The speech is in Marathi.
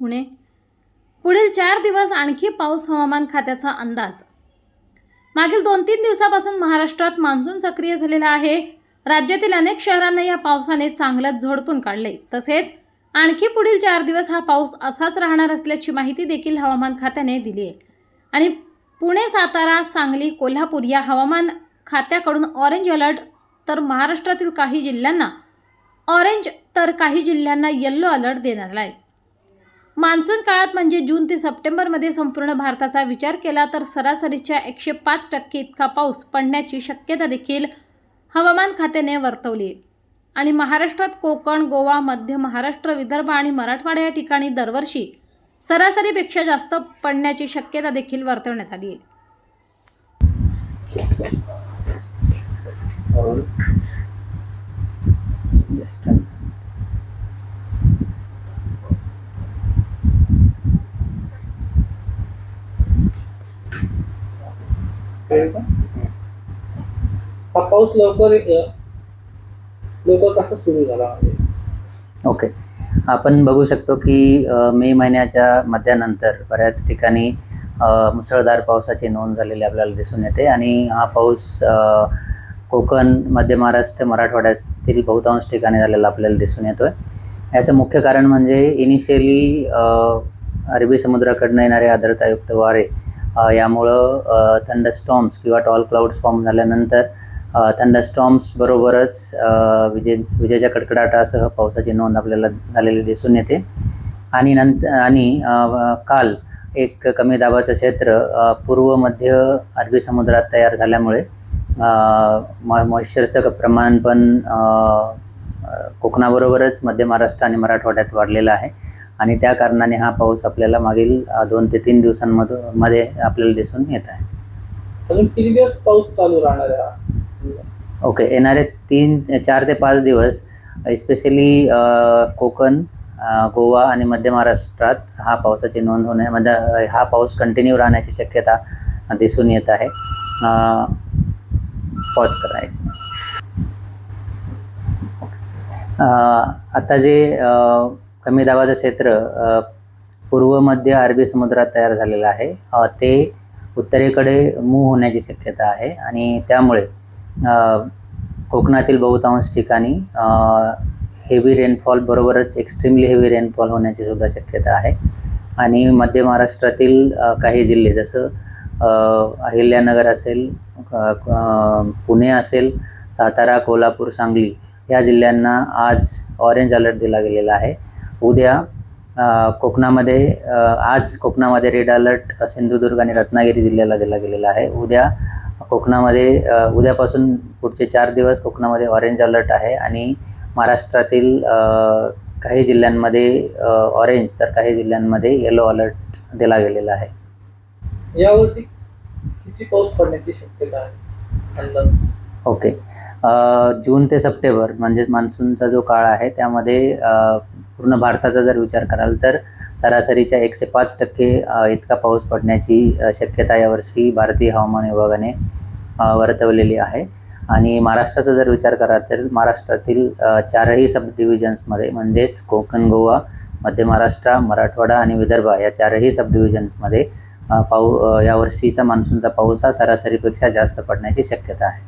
पुणे. पुढील चार दिवस आणखी पाऊस हवामान खात्याचा अंदाज. मागील दोन तीन दिवसापासून महाराष्ट्रात मान्सून सक्रिय झालेला आहे. राज्यातील अनेक शहरांना या पावसाने चांगलंच झोडपून काढले तसेच आणखी पुढील चार दिवस हा पाऊस असाच राहणार असल्याची माहिती देखील हवामान खात्याने दिली आहे आणि पुणे सातारा सांगली कोल्हापूर या हवामान खात्याकडून ऑरेंज अलर्ट तर महाराष्ट्रातील काही जिल्ह्यांना ऑरेंज तर काही जिल्ह्यांना येल्लो अलर्ट देण्यात आला आहे. मान्सून काळात म्हणजे जून ते सप्टेंबरमध्ये संपूर्ण भारताचा विचार केला तर सरासरीच्या एकशे पाच टक्के इतका पाऊस पडण्याची शक्यता देखील हवामान खात्याने वर्तवली. आहे आणि महाराष्ट्रात कोकण गोवा मध्य महाराष्ट्र विदर्भ आणि मराठवाडा या ठिकाणी दरवर्षी सरासरीपेक्षा जास्त पडण्याची शक्यता देखील वर्तवण्यात आली. आहे और हा पाऊस लवकर लवकर कसा सुरू झाला ओके. आपण बघू शकतो की मे महिन्याच्या मध्यानंतर बऱ्याच ठिकाणी मुसळधार पावसाची नोंद झालेली आपल्याला दिसून येते आणि हा पाऊस कोकण मध्य महाराष्ट्र मराठवाड्यातील बहुतांश ठिकाणी झालेला आपल्याला दिसून येतोय. याचं मुख्य कारण म्हणजे इनिशियली अरबी समुद्राकडनं येणारे आर्द्रतायुक्त वारे यामुळं थंडस्टॉम्स किंवा टॉल क्लाउड्स फॉर्म झाल्यानंतर थंडस्टॉम्स बरोबरच विजे विजेच्या कडकडाटासह पावसाची नोंद आपल्याला झालेली दिसून येते. आणि नंतर आणि काल एक कमी दाबाचं क्षेत्र पूर्व मध्य अरबी समुद्रात तयार झाल्यामुळे मॉइश्चरचं प्रमाण पण कोकणाबरोबरच मध्य महाराष्ट्र आणि मराठवाड्यात वाढलेलं आहे. आणि त्या कारणाने हा पाऊस आपल्याला मागील दोन ते तीन दिवसांमधून मध्ये आपल्याला दिसून येत आहे. अजून किती दिवस पाऊस चालू राहणार आहे? ओके येणारे तीन चार ते पाच दिवस स्पेशली कोकण गोवा आणि मध्य महाराष्ट्रात हा पावसाची नोंद होणे अ, हा पाऊस कंटिन्यू राहण्याची शक्यता दिसून येत आहे. पॉज करा आता जे कमी दाबाचं क्षेत्र पूर्व मध्य अरबी समुद्रात तयार झालेलं आहे. ते उत्तरेकडे मूव होण्याची शक्यता आहे आणि त्यामुळे कोकणातील बहुतांश ठिकाणी हेवी रेनफॉल बरोबरच एक्स्ट्रीमली हेवी रेनफॉल होण्याची सुद्धा शक्यता आहे. आणि मध्य महाराष्ट्रातील काही जिल्हे जसं अहिल्यानगर असेल पुणे असेल सातारा कोल्हापूर सांगली या जिल्ह्यांना आज ऑरेंज अलर्ट दिला गेलेला आहे. उद्या कोकणामध्ये आज कोकणामध्ये रेड अलर्ट सिंधुदुर्ग आणि रत्नागिरी जिल्ह्याला दिला गेलेला आहे. उद्या कोकणामध्ये उद्यापासून पुढचे चार दिवस कोकणामध्ये ऑरेंज अलर्ट आहे आणि महाराष्ट्रातील काही जिल्ह्यांमध्ये ऑरेंज तर काही जिल्ह्यांमध्ये येलो अलर्ट दिला गेलेला आहे. यावर्षी किती पाऊस पडण्याची शक्यता आहे? अंदाज. ओके. जून ते सप्टेंबर म्हणजेच मान्सूनचा जो काळ आहे त्यामध्ये पूर्ण भारताचा जर विचार कराल तर सरासरीच्या एकशे पाच टक्के इतका पाऊस पडण्याची शक्यता यावर्षी भारतीय हवामान विभागाने वर्तवलेली आहे. आणि महाराष्ट्राचा जर विचार कराल तर महाराष्ट्रातील चारही सब डिव्हिजन्समध्ये म्हणजेच कोकण गोवा मध्य महाराष्ट्र मराठवाडा आणि विदर्भ या चारही सब डिव्हिजन्समध्ये पाऊ यावर्षीचा मान्सूनचा पाऊस हा सरासरीपेक्षा जास्त पडण्याची शक्यता आहे.